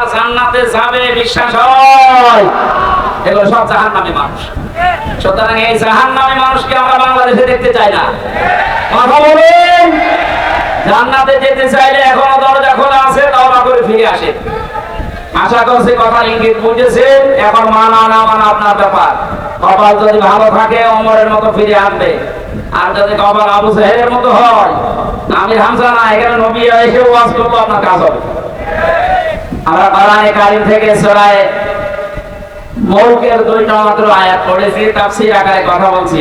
পরিবার জান্নাতে যাবে, বিশ্বাস হয়। এগুলো সব জাহান্নামী মানুষ। সুতরাং এই জাহান্নামী মানুষকে আমরা বাংলাদেশে দেখতে চাই না। কথা বলুন। জান্নাতে যেতে চাইলে এখনও দরজা খোলা আছে দরজা করে ফিরে আসে আশা করছি কথা ইঙ্গিত বুঝেছেন। এখন মানা না মানা আপনার ব্যাপার। কপাল যদি ভালো থাকে অমরের মতো ফিরে আসবে। আর যদি কপাল আবু সাহেবের মতো হয়, আমি হামসা না, এখানে নবী এসে ওয়াজ করব আপনার কাজ হবে। আমরা বারানে কারিম থেকে সরায় মৌকের দুইটা মাত্র আয়াত পড়েছি তাফসীর আকারে কথা বলছি।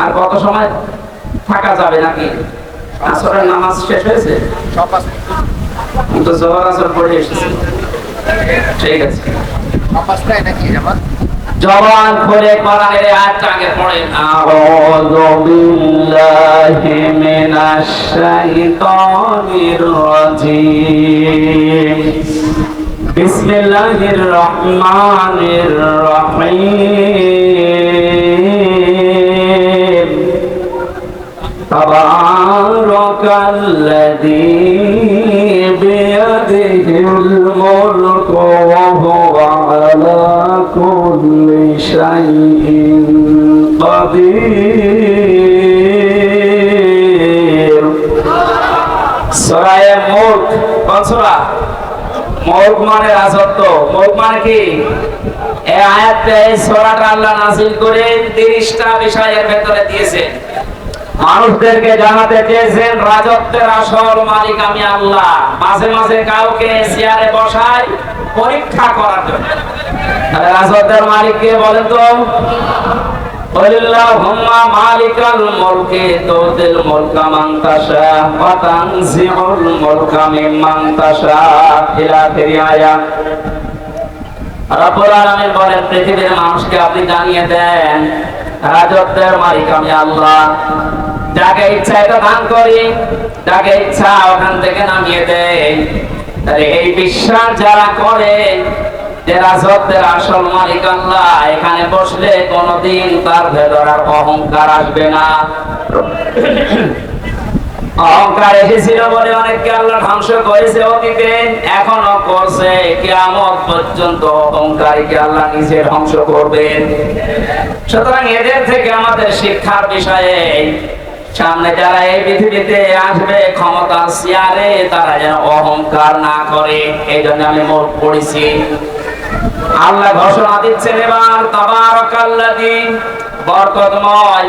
আর কত সময় থাকা যাবে নাকি? আসরের নামাজ শেষ হয়েছে? কিন্তু জোহর আসর পড়ে এসেছে। ঠিক আছে। পাঁচটায় নাকি জামাত? জবান খুলে কোরআনের আয়াতটাকে পড়েন। আউযু বিল্লাহি মিনাশ শাইতানির রাজিম। বিসমিল্লাহির রহমানির রহিম। তাবারাকাল্লাযী بيده الملك وهو على كل شيء قدير সরায়ে মুল্ক কোন সূরা মুল্ক মানে রাজত্ব মুল্ক মানে কি এই আয়াতে এই সূরাটা আল্লাহ নাযিল করে 30টা বিষয়ের ভেতরে দিয়েছেন মানুষদেরকে জানাতে চেয়েছেন রাজত্বের আসল মালিক আমি আল্লাহ। মাঝে মাঝে কাউকে চেয়ারে বসাই পরীক্ষা করার জন্য। রাজত্বের মালিক কে বলেন তো? আয়াত রব্বুল আলামিন বলেন, পৃথিবীর মানুষকে আপনি জানিয়ে দেন, রাজত্বের মালিক আমি আল্লাহ। যাকে ইচ্ছা এটা দান করি, যাকে ইচ্ছা ওখান থেকে নামিয়ে দেয় এই বিশ্বাস যারা করে যে রাজত্বের আসল মালিক আল্লাহ, এখানে বসলে কোনোদিন তার ভেতর আর অহংকার আসবে না। অহংকার এসেছিল বলে অনেককে আল্লাহ ধ্বংস করেছে অতীতে এখনও করছে। কিয়ামত পর্যন্ত অহংকারীকে আল্লাহ নিজে ধ্বংস করবেন? সুতরাং এদের থেকে আমাদের শিক্ষার বিষয়ে সামনে যারা এই পৃথিবীতে আসবে, ক্ষমতা চেয়ারে তারা যেন অহংকার না করে, এই জন্য আমি মোট পড়েছি। আল্লাহ ঘোষণা দিচ্ছেন এবার, তাবারাকাল্লাযী, বরকতময়।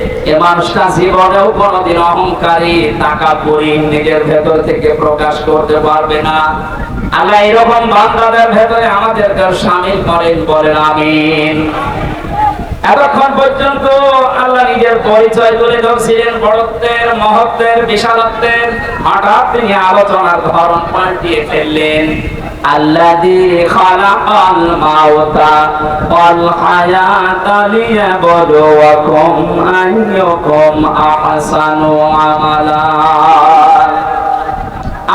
এ মানুষটা জীবনেও কোনোদিন অহংকারী, টাকা পরি নিজের ভেতর থেকে প্রকাশ করতে পারবে না। আল্লাহ এরকম বান্দাদের ভেতরে আমাদেরকে সামিল করেন, বলেন আমিন। এতক্ষণ পর্যন্ত আল্লাহ নিজের পরিচয় তুলে ধরছিলেন বড়ত্বের, মহত্বের, বিশালত্বের। হঠাৎ তিনি আলোচনার ধরন পাল্টিয়ে ফেললেন। الذي خلق الموت والحياة ليبلوكم أيكم أحسن عملا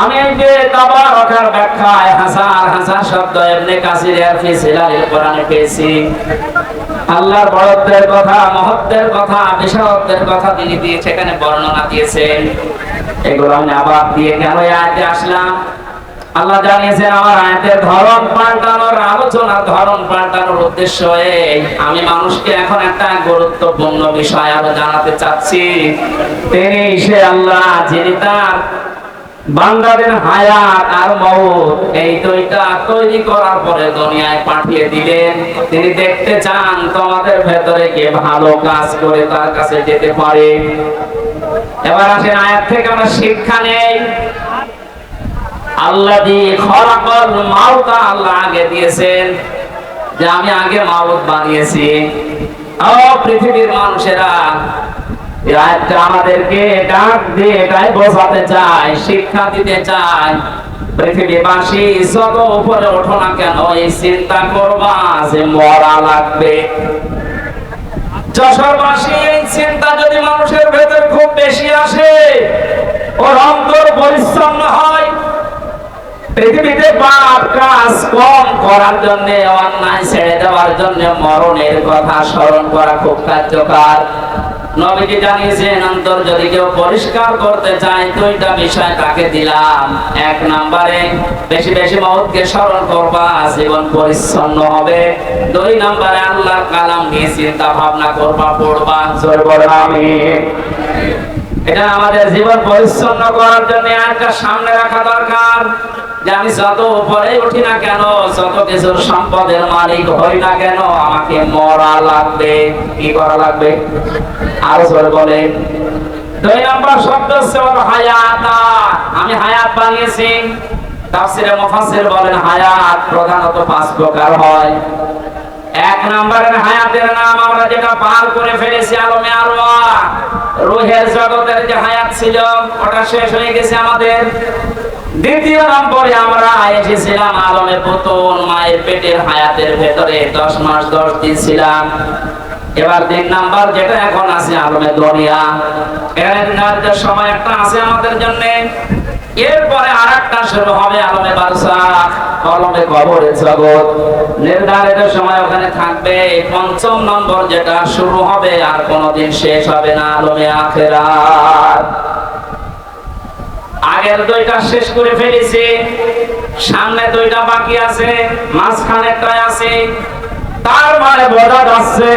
আমি এই যে তাবারকার ব্যাখ্যায় হাজার হাজার শব্দ এমনি কাসিরের ফি সিলালিল কোরআনে পেয়েছি আল্লাহর বড়ত্বের কথা মহত্বের কথা বিশালত্বের কথা তিনি দিয়ে সেখানে বর্ণনা দিয়েছেন এগুলো আমি আবার দিয়ে কেন এই আয়াতে আসলাম আল্লাহ জানিয়েছেন, আমার আয়াতের ধরন পাল্টানোর আলোচনার ধরন পাল্টানোর উদ্দেশ্য আমি মানুষকে এখন একটা গুরুত্বপূর্ণ বিষয় আরও জানাতে চাচ্ছি। তিনি সে আল্লাহ, যিনি তার বান্দাদের হায়াত আর মৌত এই দুইটা তৈরি করার পরে দুনিয়ায় পাঠিয়ে দিলেন। তিনি দেখতে চান তোমাদের ভেতরে কে ভালো কাজ করে তার কাছে যেতে পারে। এবার আসেন, আয়াত থেকে আমরা শিক্ষা নেই। আল্লাহ দি খলাকল মাউতা আল্লাহ আগে দিয়েছেন। যে আমি আগে মাউত বানিয়েছি। ও পৃথিবীর মানুষেরা আমাদেরকে ডাক দিয়ে এটাই বোঝাতে শিক্ষা দিতে পৃথিবীবাসী যত উপরে ওঠো না কেন, এই চিন্তা করবা যে মরা লাগবে। যশোরবাসী, এই চিন্তা যদি মানুষের ভেতর খুব বেশি আসে, ওর অন্তর পরিচ্ছন্ন হয় পৃথিবীতে পাপ কাজ কম করার জন্য, অন্যায় ছেড়ে দেওয়ার জন্য মরণের কথা স্মরণ করা খুব কার্যকর। নবীজি জানিয়েছেন, অন্তর যদি কেউ পরিষ্কার করতে চায় দুইটা বিষয় তাকে দিলাম। এক বেশি বেশি মহৎকে স্মরণ করবা, জীবন পরিচ্ছন্ন হবে। দুই নম্বরে, আল্লাহর কালাম নিয়ে চিন্তা ভাবনা করবা, পড়বা। জোর আমি এটা আমাদের জীবন পরিচ্ছন্ন করার জন্য একটা সামনে রাখা দরকার। আমি যত উপরে উঠি না কেন, যত কিছুর সম্পদের মালিক হই না কেন, আমাকে মরা লাগবে। কি করা লাগবে? আরও জোরে বলে, দুই নম্বর শব্দ হচ্ছে হায়াতা। আমি হায়াত বানিয়েছি। তাফসিরে মুফাসসির বলেন, হায়াত প্রধানত পাঁচ প্রকার হয়। এক নম্বরের হায়াতের নাম আমরা যেটা পার করে ফেলেছি আলমে আরওয়া রুহের জগতের যে হায়াত ছিল, ওটা শেষ হয়ে গেছে আমাদের। দ্বিতীয় নম্বরে আমরা এসেছিলাম আলমে পুতুন মায়ের পেটের হায়াতের ভেতরে। দশ মাস দশ দিন ছিলাম। এবার তিন নাম্বার যেটা এখন আছে আলমে দুনিয়া। এর সময় একটা আছে আমাদের জন্য। এরপরে আর একটা শুরু হবে আলমে বারসাখ কলমে কবরের জগৎ। নির্ধারিত সময় ওখানে থাকবে। পঞ্চম নম্বর যেটা শুরু হবে আর কোনোদিন শেষ হবে না আলমে আখেরাত। আগের দুইটা শেষ করে ফেলেছি। সামনে দুইটা বাকি আছে মাঝখানেরটাই আছে। তার মানে বোঝা যাচ্ছে,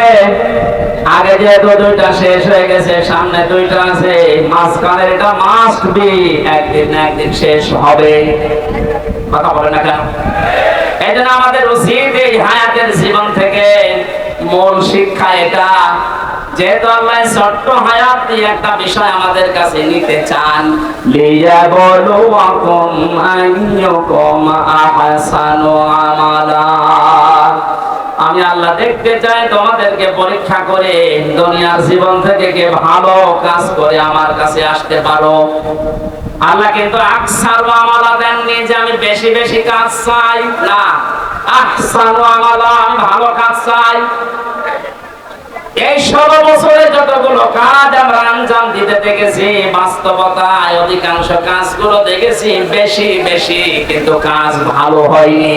আগে যেহেতু দুইটা শেষ হয়ে গেছে, সামনে দুইটা আছে, মাঝখানের এটা মাস্ট বি একদিন না একদিন শেষ হবে। কথা বলে না কেন? এই জন্য আমাদের উচিত এই হায়াতের জীবন থেকে মূল শিক্ষা এটা যেহেতু আল্লাহ ছোট্ট হায়াত দিয়ে একটা বিষয় আমাদের কাছে নিতে চান, লিয়া বলো আকুম আইয়ুকুম আহসানু আমালা। আমি আল্লাহ দেখতে চাই তোমাদেরকে পরীক্ষা করে, দুনিয়ার জীবন থেকে কে ভালো কাজ করে আমার কাছে আসতে পারো। আল্লাহ কিন্তু আকসার আমালা দেননি যে আমি বেশি বেশি কাজ চাই। না, আহসানু আমালা আমি ভালো কাজ চাই। এই ষোলো বছরে যতগুলো কাজ আমরা আঞ্জাম দিতে দেখেছি, বাস্তবতায় অধিকাংশ কাজগুলো দেখেছি, বেশি বেশি, কিন্তু কাজ ভালো হয়নি।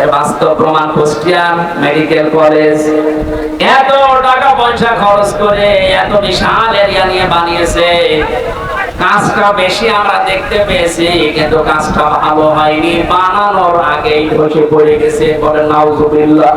এর বাস্তব প্রমাণ কুষ্টিয়া মেডিকেল কলেজ। এত টাকা পয়সা খরচ করে এত বিশাল এরিয়া নিয়ে বানিয়েছে। কাজটা বেশি আমরা দেখতে পেয়েছি, কিন্তু কাজটা ভালো হয়নি। বানানোর আগেই ধসে পড়ে গেছে, বলে নাউজুবিল্লাহ।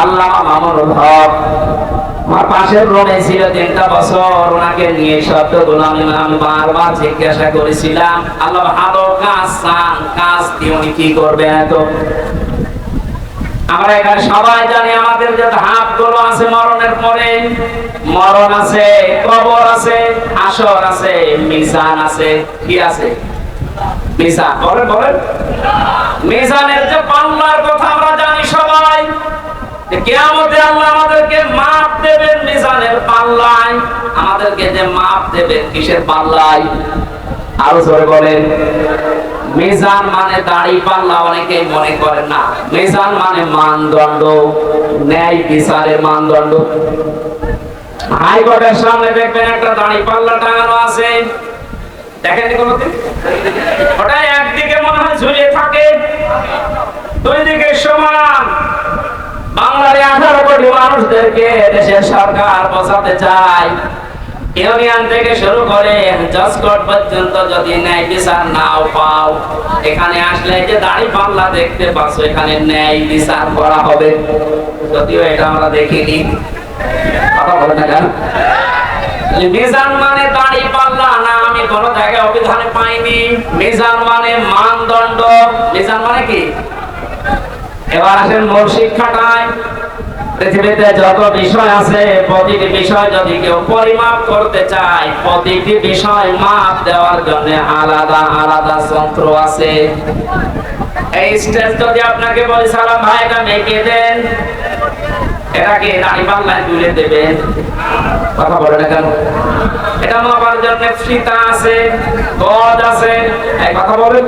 আল্লাহ মামুনুল হক আমার পাশের রুমে ছিল তিনটা বছর, ওনাকে নিয়ে শব্দগুলো আমি বারবার জিজ্ঞাসা করেছিলাম, আল্লাহ ভালো কাজ চান, কাজ দিয়ে উনি কি করবে এত? আমরা এখানে সবাই জানি আমাদের যে ধাপগুলো আছে, মরণের পরে। মরণ আছে, কবর আছে, আসর আছে, মিজান আছে, কি আছে? মিজান, বলেন বলেন। যে পাল্লার কথা আমরা জানি সবাই। কেয়ামতে আল্লাহ মানে দাড়ি মনে মানে মানদণ্ড, ন্যায় বিচারের মানদণ্ড। হাইকোর্টের সামনে দেখবেন একটা দাড়ি পাল্লা টাঙানো আছে। দেখেননি কোনোদিন? একদিকে মনে হয় ঝুলিয়ে থাকে, দুই দিকে সমান। বাংলার আঠারো কোটি মানুষদেরকে দেশের সরকার বোঝাতে চায়। ইউনিয়ন থেকে শুরু করে জসকট পর্যন্ত যদি ন্যায় বিচার নাও পাও। এখানে আসলে যে দাড়ি পাল্লা দেখতে পাচ্ছ, এখানে ন্যায় বিচার করা হবে। যদিও এটা আমরা দেখিনি। কথা বলে না কেন? মিজান মানে দাড়ি পাল্লা না, আমি কোনো জায়গায় অভিধানে পাইনি। মিজান মানে মানদণ্ড। মিজান মানে কি? এবার আসেন মূল শিক্ষাটায়। পৃথিবীতে যত বিষয় আছে, প্রতিটি বিষয় যদি কেউ পরিমাপ করতে চায়, প্রতিটি বিষয় মাপ দেওয়ার জন্য আলাদা আলাদা যন্ত্র আছে। এই স্টেজ যদি আপনাকে বলি, সালাম ভাই, এটা মেকে দেন। এটাকে দাড়ি পাল্লায় তুলে দেবেন? কথা বলে না কেন? এটা মাপার জন্য ফিতা আছে গজ আছে। এই কথা বলেন।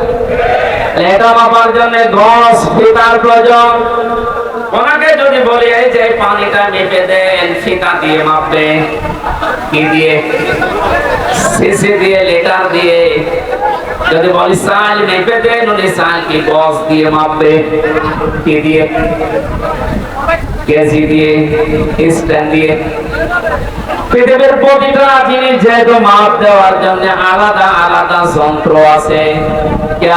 এটা মাপার জন্য গজ ফিতার প্রয়োজন। ওনাকে যদি বলি এই যে পানিটা মেপে দেন ফিতা দিয়ে মাপবে। কি দিয়ে? সিসি দিয়ে লিটার দিয়ে। যদি বলি সাল মেপে দেন উনি সাল কি গজ দিয়ে মাপবে। কি দিয়ে? কেজি দিয়ে, স্ট্যান্ড দিয়ে। পৃথিবীর প্রতিটা জিনিস যেহেতু মাপ দেওয়ার জন্য আলাদা আলাদা যন্ত্র আছে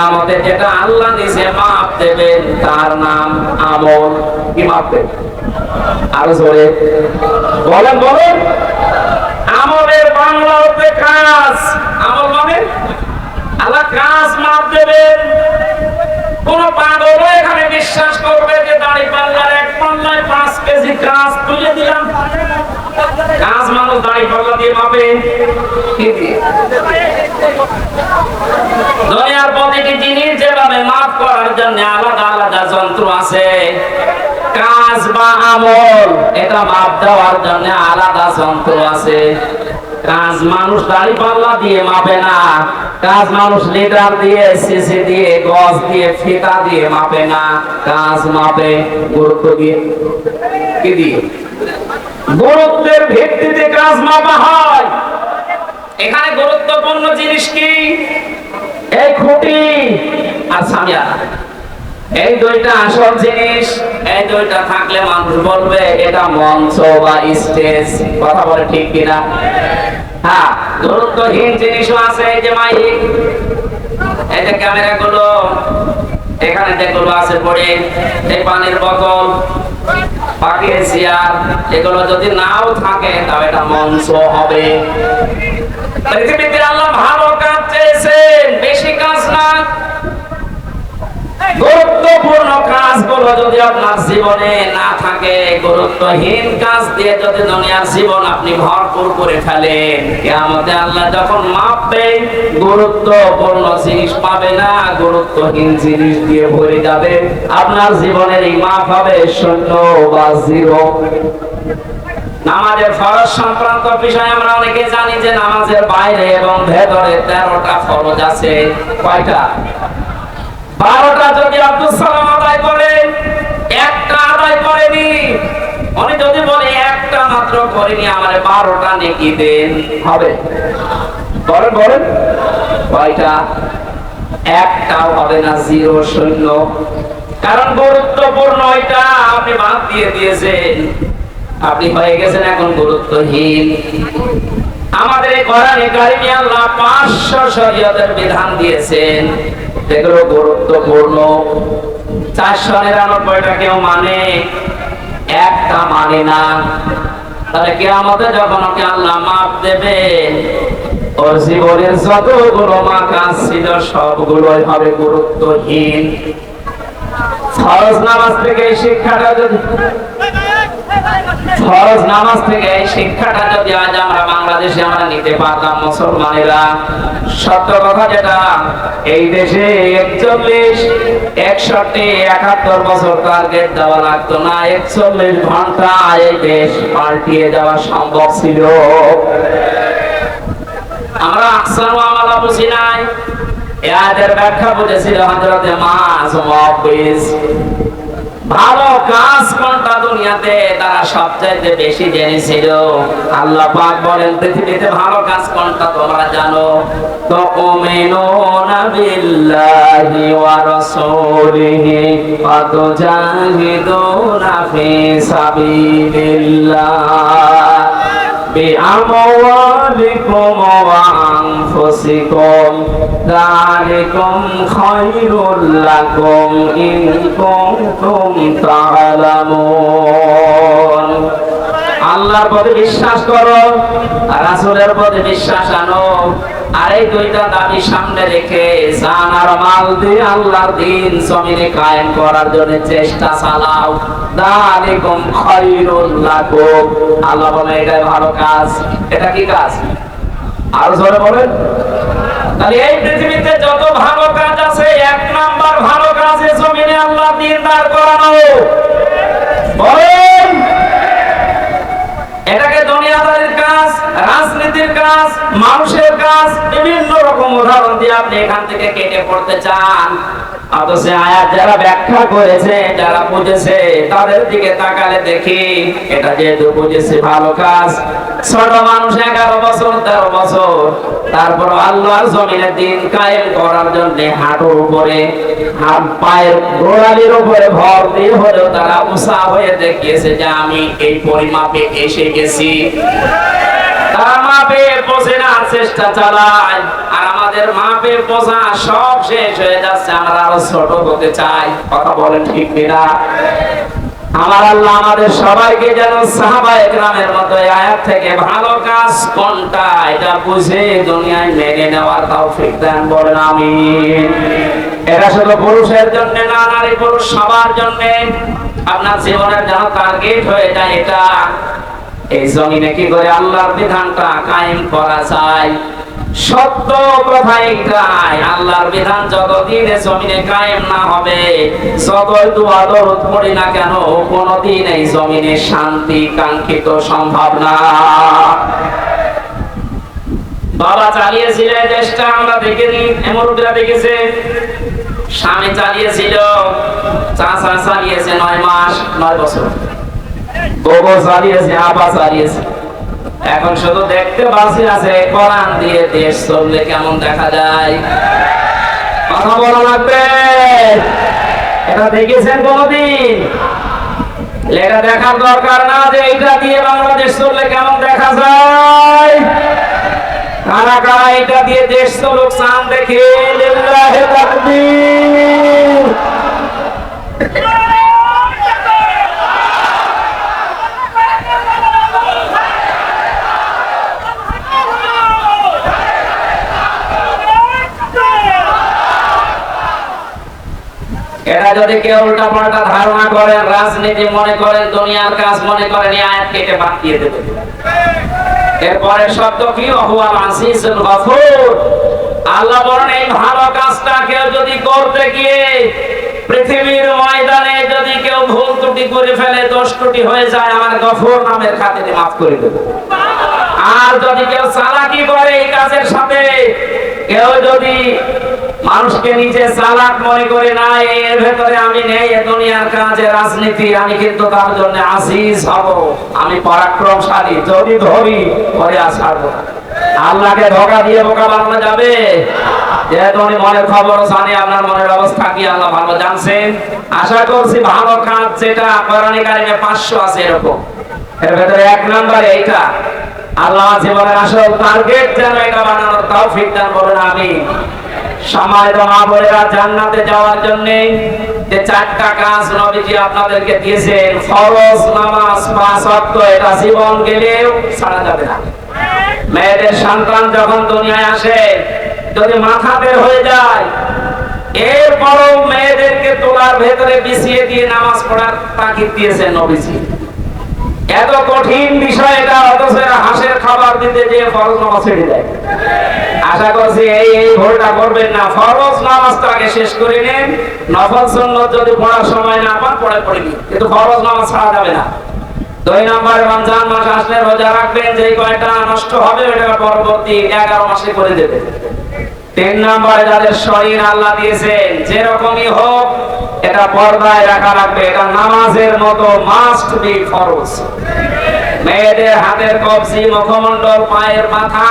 আমাদের যেটা আল্লাহ নিচে মাপ দেবেন, তার নাম আমল কি মাপবে আরও জোরে। বলেন বলেন। আমলের বাংলা হচ্ছে কাজ। আমল মানে? আল্লাহ কাজ মাপ দেবেন। কোন পাগল এখানে বিশ্বাস করবে যে দাড়ি পাল্লার এক পাল্লায় পাঁচ কেজি কাজ তুলে দিলাম। কাজ মানুষ দাড়ি পাল্লা দিয়ে দিয়ে? দুনিয়ার প্রতিটি জিনিস যেভাবে মাপ করার জন্য আলাদা আলাদা যন্ত্র আছে। কাজ বা আমল, এটা মাপ দেওয়ার জন্য আলাদা যন্ত্র আছে। কাজ মানুষ দাড়ি পাল্লা দিয়ে মাপে না। কাজ মানুষ লিটার দিয়ে, সিসি দিয়ে, গজ দিয়ে, ফিতা দিয়ে মাপে না। কাজ মাপে, গুরুত্ব দিয়ে। কি দিয়ে? গুরুত্বের ভিত্তিতে কাজ মাপা হয়। এখানে গুরুত্বপূর্ণ জিনিস কি? এই খুঁটি। আর সামিয়া। এই দুইটা আসল জিনিস, এই দুইটা থাকলে মানুষ বলবে, এটা মঞ্চ বা স্টেজ। কথা বলে ঠিক কিনা? হ্যাঁ গুরুত্বহীন জিনিসও আছে এই যে মাইক। এই যে ক্যামেরা গুলো এখানে যেগুলো আছে পড়ে, এই পানির বোতল, পাখির চেয়ার, এগুলো যদি নাও থাকে তবে এটা মঞ্চ হবে। পৃথিবীতে আল্লাহ ভালো কাজ চেয়েছেন, বেশি কাজ না। গুরুত্বপূর্ণ কাজগুলো যদি আপনার জীবনে না থাকে, গুরুত্বহীন কাজ দিয়ে যদি দুনিয়ার জীবন আপনি ভরপুর করে ফেলেন কেমতে আল্লাহ যখন মাপবে গুরুত্বপূর্ণ জিনিস পাবে না, গুরুত্বহীন জিনিস দিয়ে ভরে যাবে। আপনার জীবনের এই মাপ হবে শূন্য বা জিরো। নামাজের ফরজ সংক্রান্ত বিষয় আমরা অনেকে জানি যে নামাজের বাইরে এবং ভেতরে তেরোটা ফরজ আছে। কয়টা? বারোটা যদি আব্দুল সালাম আদায় করে, একটা আদায় করেনি। উনি যদি বলে, একটা মাত্র করেনি, আমার বারোটা নেকি দেন। হবে। বলেন বলেন। কয়টা একটাও হবে না, জিরো শূন্য। কারণ গুরুত্বপূর্ণ এটা, আপনি বাদ দিয়ে দিয়েছেন। আপনি হয়ে গেছেন এখন গুরুত্বহীন। আমাদের কোরআনে কারিমে আল্লাহ পাঁচশো শরীয়তের বিধান দিয়েছেন। এগুলো গুরুত্বপূর্ণ। চারশো নিরানব্বইটা কেউ মানে একটা মানে না। তাহলে কে আমাদের যখন ওকে আল্লাহ মাপ দেবে, ওর জীবনের যতগুলো মা কাজ ছিল, সবগুলোই হবে গুরুত্বহীন। ফরজ নামাজ থেকে এই শিক্ষাটা যদি ফরজ নামাজ থেকে শিক্ষাটা যদি আজ আমরা বাংলাদেশে আমরা নিতে পারতাম মুসলমানেরা, সত্য কথা যেটা, এই দেশে একচল্লিশ, একষট্টি, একাত্তর বছর টার্গেট দেওয়া লাগতো না, একচল্লিশ ঘণ্টা এই দেশ পাল্টিয়ে যাওয়া সম্ভব ছিল। আমরা আকসার মামলা বুঝি নাই এদের ব্যাখ্যা বুঝেছিল হজরতে মাস মুআব্বিস ভালো কাজ কোনটা দুনিয়াতে তারা সবচাইতে বেশি জেনেছিল আল্লাহ পাক বলেন, পৃথিবীতে ভালো কাজ কোনটা তোমরা জানো? তো উমিনুনা বিল্লাহি ওয়া রাসূলিহি ওয়া তুজাহিদুনা ফি সাবিলিল্লাহ। بأموالكم وأنفسكم ذلكم خير لكم إن كنتم تعلمون আল্লাহর প্রতি বিশ্বাস করো আর রাসূলের প্রতি বিশ্বাস আনো আর এই দুইটা দাবি সামনে রেখে জান মাল দিয়ে আল্লাহর দিন জমিনে কায়েম করার জন্য চেষ্টা চালাও। দালিকুম খায়রুল লাকুম। আল্লাহ বলে, এটাই ভালো কাজ। এটা কি কাজ? আর জোরে বলেন। তাহলে এই পৃথিবীতে যত ভালো কাজ আছে, এক নাম্বার ভালো কাজ জমিনে আল্লাহ দিন দাঁড় করানো। বলেন। এটাকে রাজনীতির কাজ, মানুষের কাজ, বিভিন্ন রকম উদাহরণ দিয়ে আপনি এখান থেকে কেটে পড়তে চান। যারা ব্যাখ্যা করেছে, যারা বুঝেছে, তাদের কাজ। মানুষ এগারো বছর, তেরো বছর। তারপর আল্লাহর জমিনে দিন কায়েম করার জন্য হাঁটুর উপরে, হাত পায়ের গোড়ালির উপরে ভর দিয়ে হলেও তারা উষা হয়ে দেখিয়েছে যে আমি এই পরিমাপে এসে গেছি। চেষ্টা চালায় আর আমাদের পৌঁছা সব শেষ হয়ে যাচ্ছে, আমরা আরও ছোট হতে চাই। কথা বলেন ঠিক কিনা? আমার আল্লাহ আমাদের সবাইকে যেন সাহাবা একরামের মতো আয়াত থেকে ভালো কাজ কোনটা, এটা বুঝে দুনিয়ায় মেনে নেওয়ার তৌফিক দেন, বলেন আমিন। এটা শুধু পুরুষের জন্য না নারী পুরুষ সবার জন্য। আপনার জীবনের যেন টার্গেট হয়ে যায় এটা। এই জমিনে কি করে আল্লাহর বিধানটা কায়েম করা যায়? সত্য কথা এইটাই আল্লাহর বিধান যতদিন জমিনে কায়েম না হবে, যতই দোয়া দরুদ পড়ি না কেন, কোনদিন এই জমিনে শান্তি, কাঙ্ক্ষিত সম্ভব না। বাবা চালিয়েছিলেন দেশটা, আমরা দেখিনি এমরুদরা দেখেছে। স্বামী চালিয়েছিল, চাচা চালিয়েছে নয় মাস, নয় বছর। এখন শুধু দেখতে বাসি আছে কোরআন দিয়ে দেশ চললে কেমন দেখা যায়। কথা বলা লাগবে? এটা দেখেছেন কোনদিন? দেখার দরকার না যে এটা দিয়ে বাংলাদেশ চললে কেমন দেখা যায়। কারা কারা এটা দিয়ে দেশ চলুক, চান দেখে লিল্লাহে তাকবীর যদি কেউ উল্টা পাল্টা ধারণা করেন, রাজনীতি মনে করেন, দুনিয়ার কাজ মনে করেন আয়াত কেটে বাদ দিয়ে দেবে। এরপরে শব্দ কি? অহুয়াল আসিসুল গফুর। আল্লাহ বলেন, এই ভালো কাজটা কেউ যদি করতে গিয়ে পৃথিবীর ময়দানে যদি কেউ ভুল ত্রুটি করে ফেলে, দোষ ত্রুটি হয়ে যায়, আমার গফুর নামের খাতিরে মাফ করে দেবে। আর যদি কেউ চালাকি করে এই কাজের সাথে, কেউ যদি মানুষকে নিজে চালাক মনে করে না এর ভেতরে আমি নেই, এ দুনিয়ার কাজে রাজনীতি, আমি কিন্তু তার জন্য আসিস হব। আমি পরাক্রমশালী, যদি ধরি, পরে আর না। আল্লাহকে ধোকা দিয়ে বোকা বানানো যাবে? যেহেতু মনের খবর জানি, আপনার মনের অবস্থা কি, আল্লাহ ভালো জানছেন? আশা করছি ভালো কাজ যেটা আছে এরকম। এর ভেতরে এক নম্বরে এইটা। আল্লাহ জীবনের আসল টার্গেট যেন এটা বানানোর দান মেয়েদের সন্তান যখন দুনিয়ায় আসে, যদি মাথা বের হয়ে যায়, এরপরও মেয়েদেরকে তোলার ভেতরে বিছিয়ে দিয়ে নামাজ পড়ার তাকিদ দিয়েছেন নবীজি। এত কঠিন বিষয় এটা, অথচ হাঁসের খাবার দিতে যে ফরজ নামাজ ছেড়ে দেয়। আশা করছি এই এই ভুলটা করবেন না। ফরজ নামাজটা আগে শেষ করে নেন। নফল সুন্নত যদি পড়ার সময় না পান পড়ে পড়ে নিন। কিন্তু ফরজ নামাজ ছাড়া যাবে না। দুই নম্বরে, রমজান মাস আসলে রোজা রাখবেন। যে কয়টা নষ্ট হবে ওটা পরবর্তী এগারো মাসে করে দেবে তিন নম্বরে যাদের শরীর আল্লাহ দিয়েছেন, যেরকমই হোক, এটা পর্দায় রাখা লাগবে। এটা নামাজের মতো মাস্ট বি ফরজ। মেয়েদের হাতের কবজি, মুখমণ্ডল, পায়ের মাথা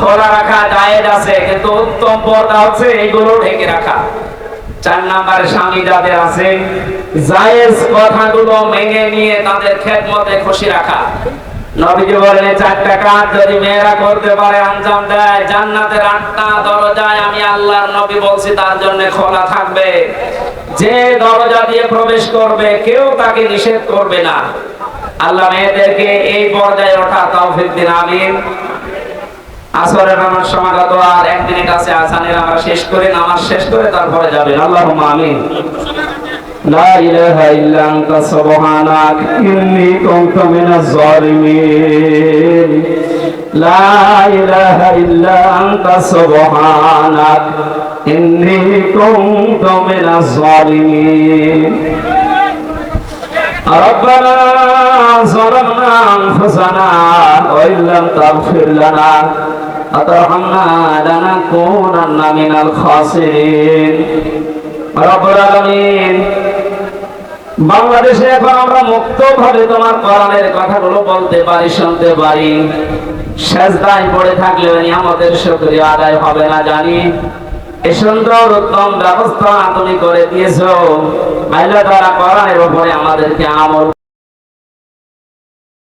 খোলা রাখা জায়েজ আছে, কিন্তু উত্তম পর্দা হচ্ছে এইগুলো ঢেকে রাখা। চার নাম্বার স্বামী যাদের আছে, জায়েজ কথাগুলো মেনে নিয়ে তাদের খেদমতে খুশি রাখা। নবীজি বলেন চারটা কাজ যদি মেয়েরা করতে পারে, আঞ্জাম দেয়, জান্নাতের আটটা দরজায় আমি আল্লাহর নবী বলছি, তার জন্য খোলা থাকবে। যে দরজা দিয়ে প্রবেশ করবে, কেউ তাকে নিষেধ করবে না। আল্লাহ মেয়েদেরকে এই পর্যায়ে ওঠা তৌফিক দিন, আমিন। আসরের নামাজ সমাগত আর এক মিনিট আছে আসানের আমার শেষ করে নামাজ শেষ করে তারপরে যাবেন। আল্লাহুম্মা আমিন। লা ইলাহা ইল্লা আনতা, সুবহানাক। কুনতু মিনাজ জালিমিন লা ইলাহা ইল্লা আনতা, সুবহানাক। কুনতু মিনাজ জালিমিন ربنا ظلمنا أنفسنا وإن لم تغفر لنا وترحمنا لنكونن من الخاسرين রব্বুল আলামিন বাংলাদেশে এখন আমরা মুক্ত ভাবে তোমার কোরআনের কথাগুলো বলতে পারি শুনতে পারি সেজদায় পড়ে থাকলে আমাদের শুকরিয়া আদায় হবে না জানি এই সুন্দর উত্তম ব্যবস্থা তুমি করে দিয়েছ। আল্লাহ তারা করার উপরে আমাদেরকে আমল